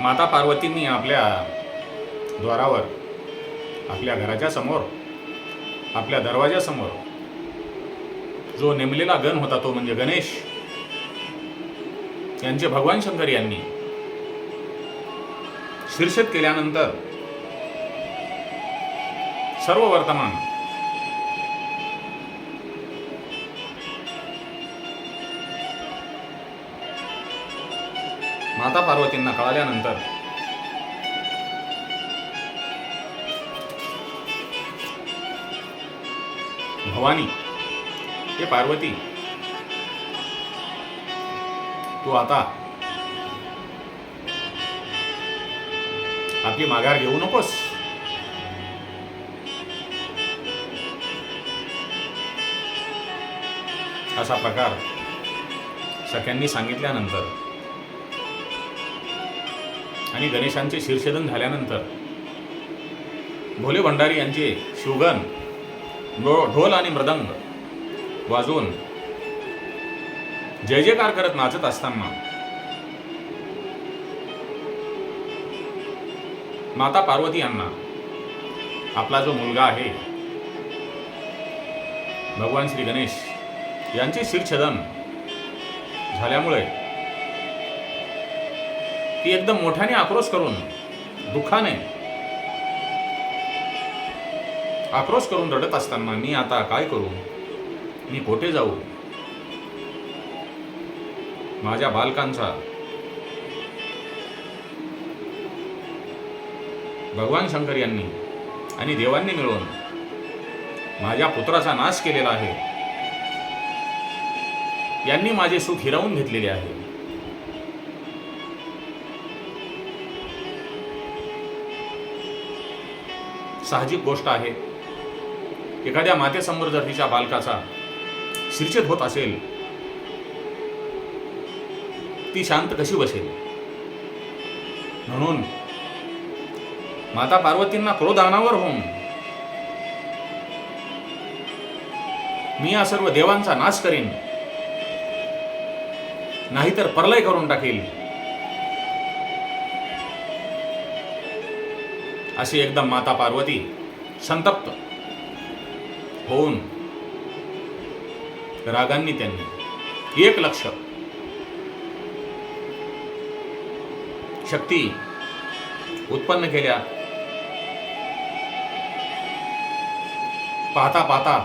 माता पार्वतींनी आपल्या द्वारावर आपल्या घराच्या समोर आपल्या दरवाजासमोर जो नेमलेला गण होता तो म्हणजे गणेश यांचे भगवान शंकर यांनी शीर्षक केल्यानंतर सर्व वर्तमान माता पार्वतींना कळाल्यानंतर भवानी हे पार्वती तू आता आपली माघार घेऊ नकोस. असा प्रकार सख्यांनी सांगितल्यानंतर आणि गणेशांचे शीर्षेदन झाल्यानंतर भोले भंडारी यांचे शिवगण ढो- ढोल आणि मृदंग वाजवून जय जयकार करत नाचत असताना माता पार्वती यांना आपला जो मुलगा आहे भगवान श्री गणेश यांचे शिरछदन झाल्यामुळे ती एकदम मोठ्याने आक्रोश करून दुःखाने आक्रोश करून रडत असताना मी आता काय करू? मी कोठे जाऊ? माझ्या बालकांचा भगवान शंकर यांनी आणि देवांनी मिळून माझ्या पुत्राचा नाश केलेला आहे. यांनी माझे सुख हिरावून घेतलेले आहे. साहजिक गोष्ट आहे. एखाद्या मातेसमोर जर तिच्या बालकाचा शिरछेद होत असेल ती शांत कशी बसेल? म्हणून माता पार्वतींना क्रोध अनावर होऊन मी या सर्व देवांचा नाश करीन नाहीतर परलय करून टाकेल. अशी एकदम माता पार्वती संतप्त. होऊन रागांनी त्यांनी एक लक्ष शक्ती उत्पन्न केल्या. पाहता पाहता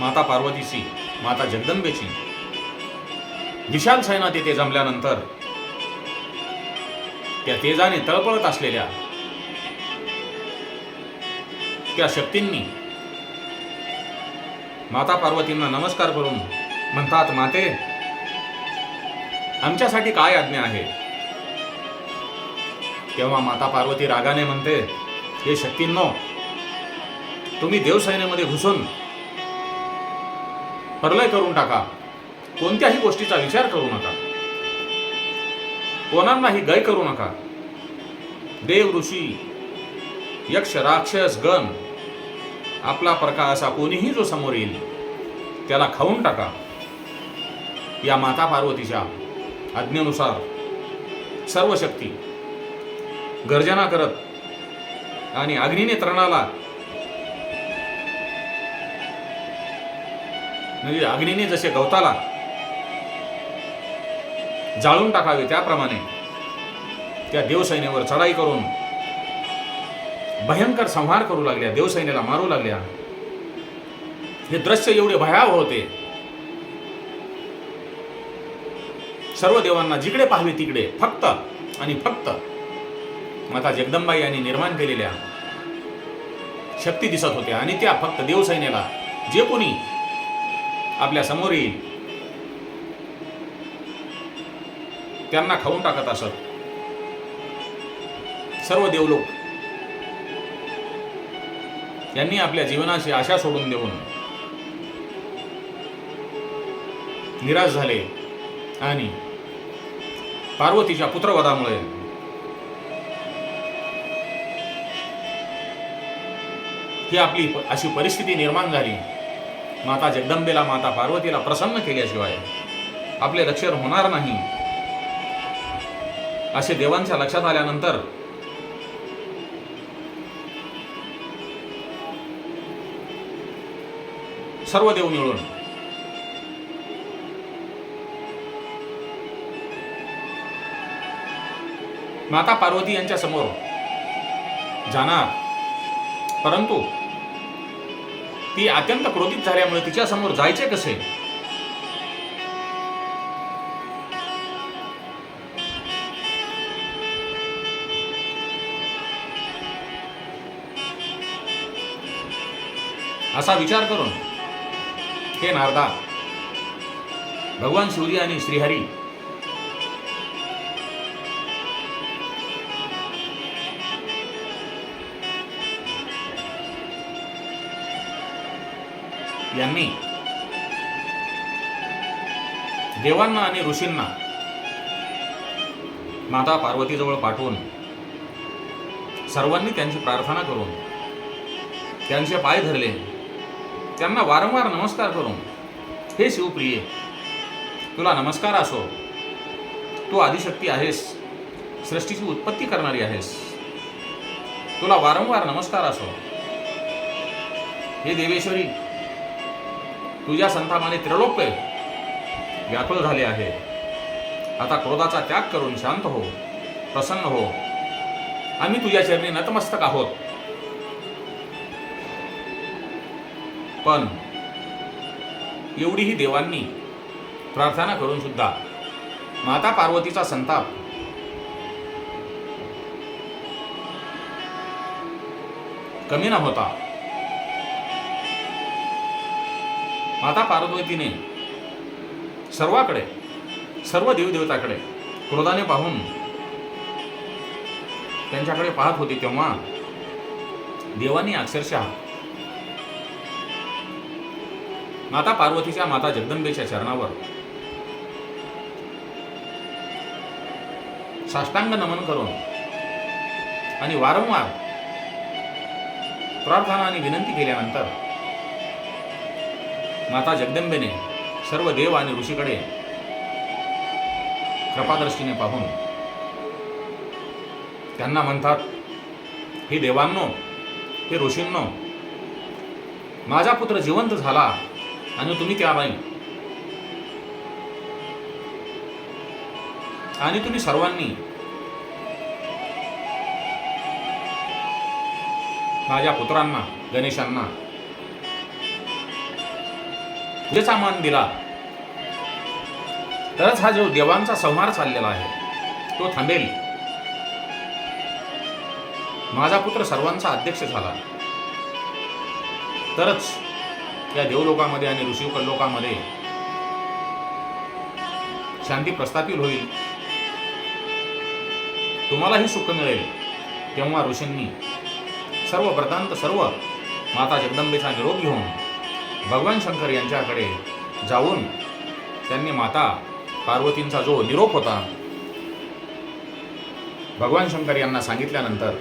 माता पार्वतीची माता जगदंबेची विशाल सैना तिथे जमल्यानंतर त्या तेजाने तळपळत असलेल्या त्या शक्तींनी माता पार्वतींना नमस्कार करून म्हणतात माते आमच्यासाठी काय आज्ञा आहे? तेव्हा माता पार्वती रागाने म्हणते हे शक्तींनो तुम्ही देवसेनेमध्ये घुसून परलय करून टाका. कोणत्याही गोष्टीचा विचार करू नका. कोणांनाही गय करू नका. देव ऋषी यक्ष राक्षस गण आपला प्रकार असा कोणीही जो समोर येईल त्याला खाऊन टाका. या माता पार्वतीच्या आज्ञेनुसार सर्व शक्ती गर्जना करत आणि अग्निने तृणाला म्हणजे अग्निने जसे गवताला जाळून टाकावे त्याप्रमाणे. त्या देवसैन्यावर चढाई करून भयंकर संहार करू लागल्या देवसैन्याला मारू लागल्या. हे दृश्य एवढे भयावह होते. सर्व देवांना जिकडे पाहावे तिकडे फक्त आणि फक्त माता जगदंबाई यांनी निर्माण केलेल्या शक्ती दिसत होत्या. आणि त्या फक्त देवसैन्याला जे कोणी आपल्यासमोर येईल त्यांना खाऊन टाकत असत. सर्व देवलोक यांनी आपल्या जीवनाची आशा सोडून देऊन निराश झाले आणि पार्वतीच्या पुत्रवधामुळे ही आपली अशी परिस्थिती निर्माण झाली. माता जगदंबेला माता पार्वतीला प्रसन्न केल्याशिवाय आपले रक्षण होणार नाही. असे देवांच्या लक्षात आल्यानंतर सर्व देव मिळून माता पार्वती यांच्या समोर जाणार. परंतु ती अत्यंत क्रोधित झाल्यामुळे तिच्या समोर जायचे कसे? असा विचार करून हे नारदा भगवान सूर्य आणि श्रीहरी यांनी देवांना आणि ऋषींना माता पार्वतीजवळ पाठवून सर्वांनी त्यांची प्रार्थना करून त्यांचे पाय धरले. त्यांना वारंवार नमस्कार करून हे शिवप्रिये तुला नमस्कार असो. तू आदिशक्ती आहेस सृष्टीची उत्पत्ती करणारी आहेस. तुला वारंवार नमस्कार असो. हे देवेश्वरी तुझ्या संतामाने त्रिलोक व्याकुळ झाले आहे. आता क्रोधाचा त्याग करून शांत हो प्रसन्न हो. आम्ही तुझ्या चरणी नतमस्तक आहोत. पण एवढीही देवांनी प्रार्थना करून सुद्धा माता पार्वतीचा संताप कमी न होता माता पार्वतीने सर्वाकडे सर्व देवदेवताकडे क्रोधाने पाहून त्यांच्याकडे पाहत होती तेव्हा देवानी अक्षरशः माता पार्वतीच्या माता जगदंबेच्या चरणावर. साष्टांग नमन करून आणि वारंवार प्रार्थना आणि विनंती केल्यानंतर माता जगदंबेने सर्व देव आणि ऋषीकडे कृपादृष्टीने पाहून त्यांना म्हणतात हे देवांनो हे ऋषींनो माझा पुत्र जिवंत झाला आणि तुम्ही त्या नाही आणि तुम्ही सर्वांनी. माझ्या पुत्रांना गणेशांना. पूजेचा मान दिला. तरच हा जो देवांचा संहार चाललेला आहे तो थांबेल. माझा पुत्र सर्वांचा अध्यक्ष झाला. तरच या देवलोकामध्ये आणि ऋषी लोकामध्ये शांती प्रस्थापित होईल. तुम्हालाही सुख मिळेल. तेव्हा ऋषींनी सर्व व्रतांत सर्व माता जगदंबेचा निरोप घेऊन भगवान शंकर यांच्याकडे जाऊन त्यांनी माता पार्वतींचा जो निरोप होता भगवान शंकर यांना सांगितल्यानंतर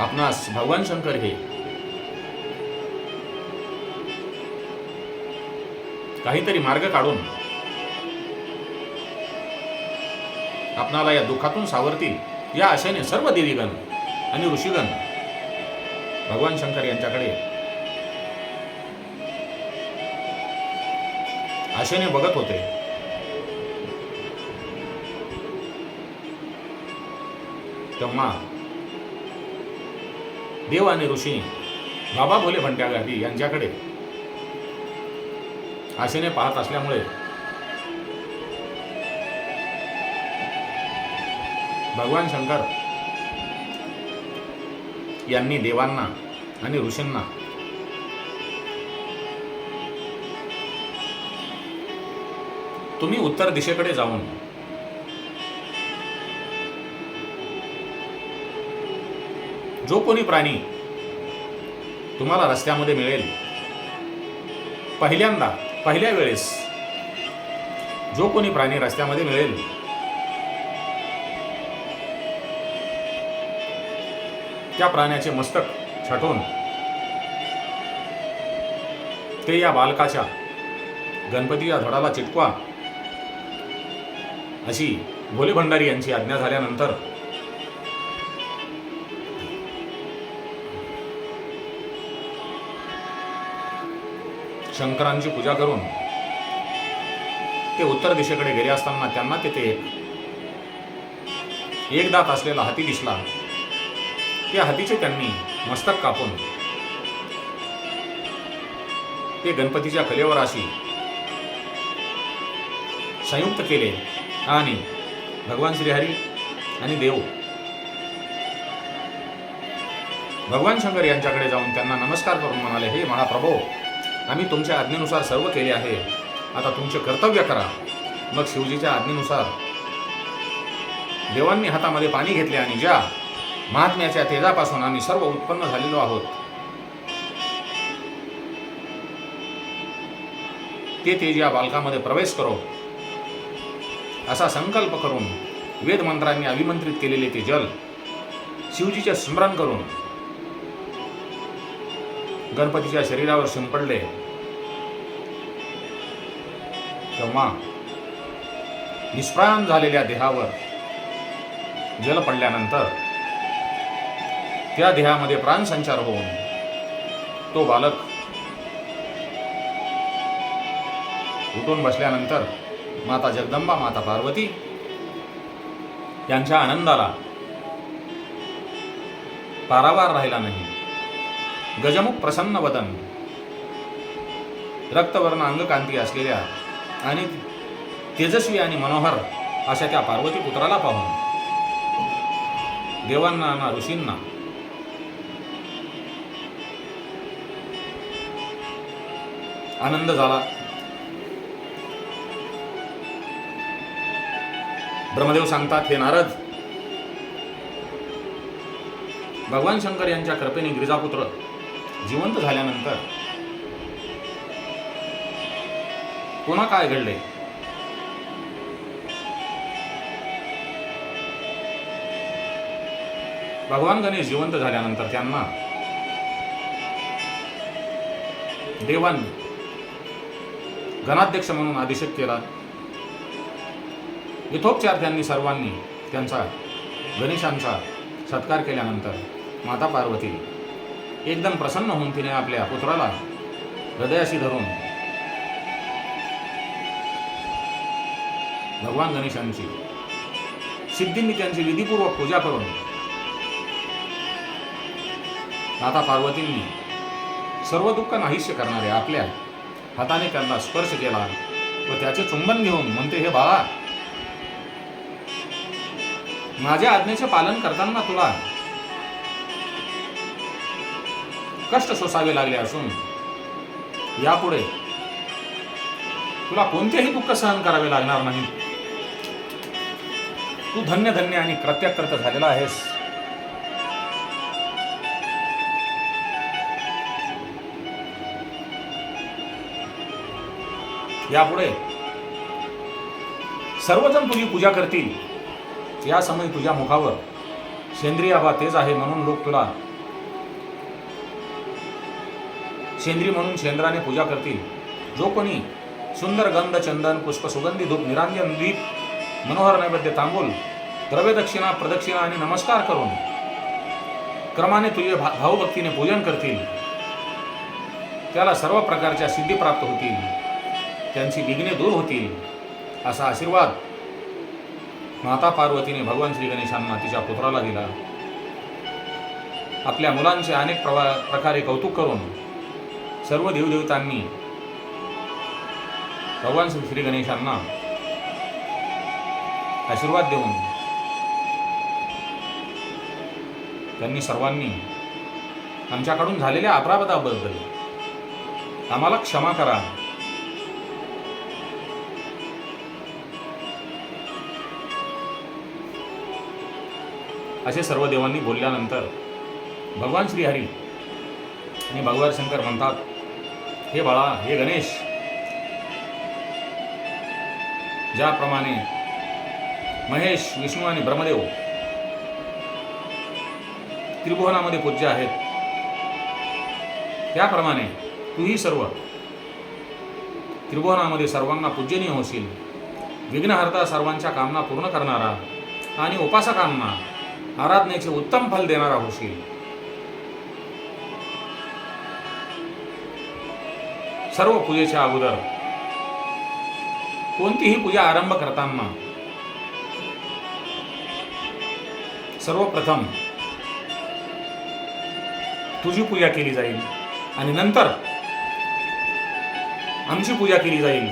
आपणास भगवान शंकर हे काहीतरी मार्ग काढून आपणाला या दुःखातून सावरतील. या आशेने सर्व देवीगण आणि ऋषीगण भगवान शंकर यांच्याकडे आशेने बघत होते. तेव्हा देव आणि ऋषी. बाबा भोले भंट्या यांच्याकडे. आशेने पाहत असल्यामुळे. भगवान शंकर यांनी देवांना आणि ऋषींना तुम्ही उत्तर दिशेकडे जाऊन जो कोणी प्राणी तुम्हाला रस्त्यामध्ये मिळेल पहिल्यांदा पहिल्या वेळेस जो कोणी प्राणी रस्त्यामध्ये मिळेल त्या प्राण्याचे मस्तक छाटून ते या बालकाच्या गणपतीच्या धडाला चिटकवा अशी भोले भंडारी यांची आज्ञा झाल्यानंतर शंकरांची पूजा करून ते उत्तर दिशेकडे गेले असताना त्यांना तिथे एक दात असलेला हाती दिसला. त्या हातीचे त्यांनी मस्तक कापून ते गणपतीच्या कलेवर अशी संयुक्त केले आणि भगवान श्रीहरी आणि देव भगवान शंकर यांच्याकडे जाऊन त्यांना नमस्कार करून म्हणाले हे महाप्रभो आम्ही तुमच्या आज्ञेनुसार सर्व केले आहे. आता तुमचे कर्तव्य करा. मग शिवजीच्या आज्ञेनुसार देवांनी हातामध्ये पाणी घेतले आणि ज्या महात्म्याच्या तेजापासून आम्ही सर्व उत्पन्न झालेलो आहोत ते तेज या बालकामध्ये प्रवेश करो. असा संकल्प करून वेदमंत्रांनी अभिमंत्रित केलेले ते जल शिवजीचे स्मरण करून गणपतीच्या शरीरावर शिंपडले. तेव्हा निष्प्राण झालेल्या देहावर जल पडल्यानंतर त्या देहामध्ये प्राणसंचार होऊन तो बालक उठून बसल्यानंतर माता जगदंबा माता पार्वती यांच्या आनंदाला पारावार राहिला नाही. गजमुख प्रसन्न वदन. रक्तवर्ण अंगकांती असलेल्या आणि तेजस्वी आणि मनोहर अशा त्या पार्वती पुत्राला पाहून. देवांना ऋषींना. आनंद झाला. ब्रह्मदेव सांगतात हे नारद भगवान शंकर यांच्या कृपेने गिरिजापुत्र जिवंत झाल्यानंतर पुन्हा काय घडले भगवान गणेश जिवंत झाल्यानंतर त्यांना देवांनी गणाध्यक्ष म्हणून अभिषेक केला. यथोपचार त्यांनी सर्वांनी त्यांचा गणेशांचा सत्कार केल्यानंतर माता पार्वती एकदम प्रसन्न होऊन तिने आपल्या पुत्राला हृदयाशी धरून भगवान गणेशांची सिद्धींनी त्यांची विधीपूर्वक पूजा करून माता पार्वतींनी सर्व दुःख नाहीश्य करणारे आपल्या हाताने त्यांना स्पर्श केला व त्याचे चुंबन घेऊन म्हणते हे बाळा माझ्या आज्ञेचे पालन करताना तुला कष्ट सोसावे लागले असून. यापुढे तुला कोणतेही दुःख सहन करावे लागणार नाही. तू धन्य धन्य आणि कृत्यकृत झालेला आहेस. यापुढे सर्वजण तुझी पूजा करतील. या समय तुझ्या मुखावर सेंद्रिय हवा तेज आहे म्हणून लोक तुला शेंद्री म्हणून शेंद्राने पूजा करतील. जो कोणी सुंदर गंध चंदन पुष्प सुगंधी धूप निरांजन दीप मनोहर नैवेद्य तांबूल द्रव्यदक्षिणा प्रदक्षिणा आणि नमस्कार करून क्रमाने तुझे भा भावभक्तीने पूजन करतील. त्याला सर्व प्रकारच्या सिद्धी प्राप्त होतील. त्यांची विघ्ने दूर होतील. असा आशीर्वाद माता पार्वतीने भगवान श्री गणेशांना तिच्या पुत्राला दिला. आपल्या मुलांचे अनेक प्रवा प्रकारे कौतुक करून सर्व देवदेवतांनी भगवान श्री श्री गणेशांना आशीर्वाद देऊन त्यांनी सर्वांनी आमच्याकडून झालेल्या अपराधाबद्दल आम्हाला क्षमा करा. असे सर्व देवांनी बोलल्यानंतर भगवान श्रीहरी आणि भगवान शंकर म्हणतात हे बाळा हे गणेश. ज्याप्रमाणे महेश विष्णू आणि ब्रह्मदेव त्रिभुवनामध्ये पूज्य आहेत त्याप्रमाणे तूही सर्व त्रिभुवनामध्ये सर्वांना पूजनीय होशील. विघ्नहर्ता सर्वांच्या कामना पूर्ण करणारा आणि उपासकांना आराधनेचे उत्तम फल देणारा होशील. सर्व पूजेच्या अगोदर कोणतीही पूजा आरंभ करताना सर्वप्रथम तुझी पूजा केली जाईल आणि नंतर आमची पूजा केली जाईल.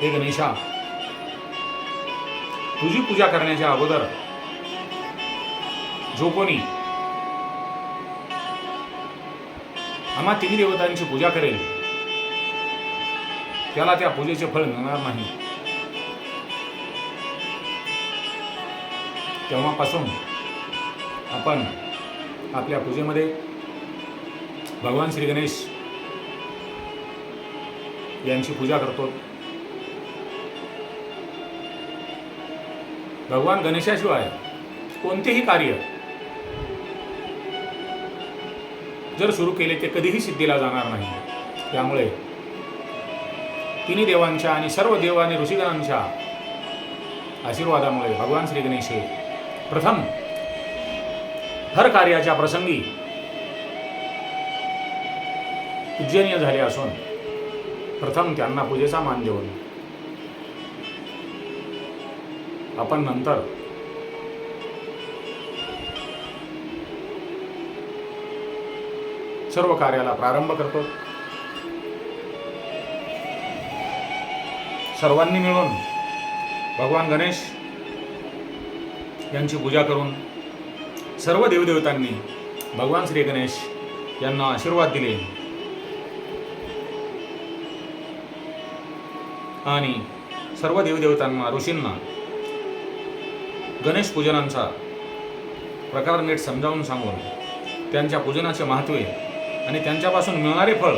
हे गणेशा तुझी पूजा करण्याच्या अगोदर जो कोणी आम्हा तिन्ही देवतांची पूजा करेल. त्याला त्या पूजेचे फळ मिळणार नाही. तेव्हापासून आपण आपल्या पूजेमध्ये भगवान श्री गणेश यांची पूजा करतो. भगवान गणेशाशिवाय कोणतेही कार्य जर सुरू केले ते कधीही सिद्धीला जाणार नाही. त्यामुळे तिन्ही देवांच्या आणि सर्व देव आणि ऋषीगणांच्या आशीर्वादामुळे भगवान श्री गणेश हे प्रथम हर कार्याच्या प्रसंगी पूजनीय झाले असून प्रथम त्यांना पूजेचा मान देऊन आपण नंतर सर्व कार्याला प्रारंभ करतो. सर्वांनी मिळून भगवान गणेश यांची पूजा करून सर्व देवदेवतांनी भगवान श्री गणेश यांना आशीर्वाद दिले. आणि सर्व देवदेवतांना ऋषींना गणेश पूजनांचा प्रकार नीट समजावून सांगून त्यांच्या पूजनाचे महत्त्व आणि त्यांच्यापासून मिळणारे फळ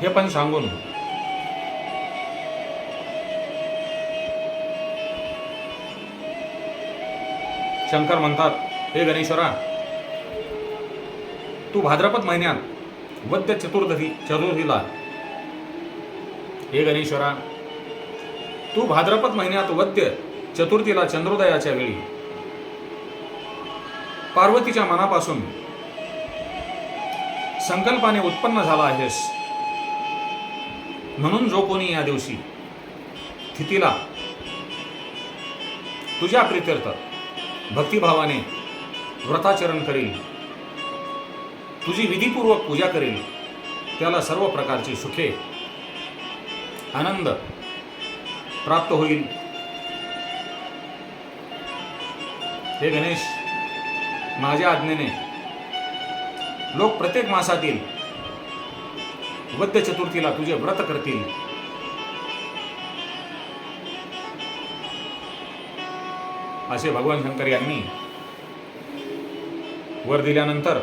हे पण सांगून शंकर म्हणतात हे गणेश्वरा तू भाद्रपद महिन्यात वद्य चतुर्दशी चतुर्थीला हे गणेश्वरा तू भाद्रपद महिन्यात वद्य चतुर्थीला चंद्रोदयाच्या वेळी पार्वतीच्या मनापासून संकल्पाने उत्पन्न झाला आहेस. म्हणून जो कोणी या दिवशी तिथीला तुझ्या प्रित्यर्थ भक्तिभावाने व्रताचरण करेल तुझी विधीपूर्वक पूजा करेल त्याला सर्व प्रकारची सुखे आनंद प्राप्त होईल. हे गणेश माझ्या आज्ञेने लोक प्रत्येक मासातील वद्य चतुर्थीला तुझे व्रत करतील. असे भगवान शंकर यांनी वर दिल्यानंतर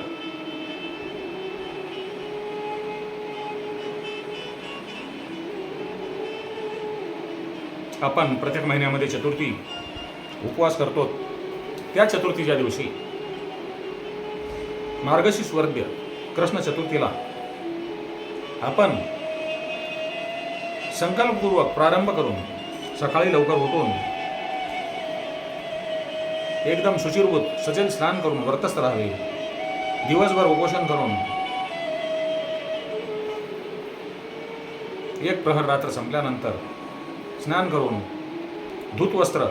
आपण प्रत्येक महिन्यामध्ये चतुर्थी उपवास करतो. त्या चतुर्थीच्या दिवशी मार्गशीर्ष वर्ध्य कृष्ण चतुर्थीला. आपण संकल्पपूर्वक प्रारंभ करून सकाळी लवकर उठून एकदम शुचिरभूत सचेल स्नान करून व्रतस्थ राहावे. दिवसभर उपोषण करून एक प्रहर रात्र संपल्यानंतर स्नान करून धूतवस्त्र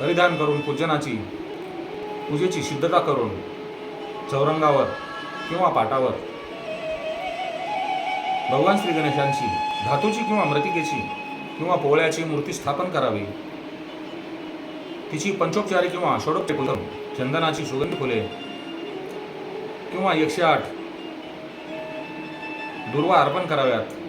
परिधान करून पूजनाची पूजेची सिद्धता करून चौरंगावर किंवा पाटावर. भगवान श्री गणेशांची धातूची किंवा मृतिकेची किंवा पोळ्याची मूर्ती स्थापन करावी. तिची पंचोपचारी किंवा षोडोपचारी फुलं चंदनाची सुगंधी फुले किंवा एकशे आठ दुर्वा अर्पण कराव्यात.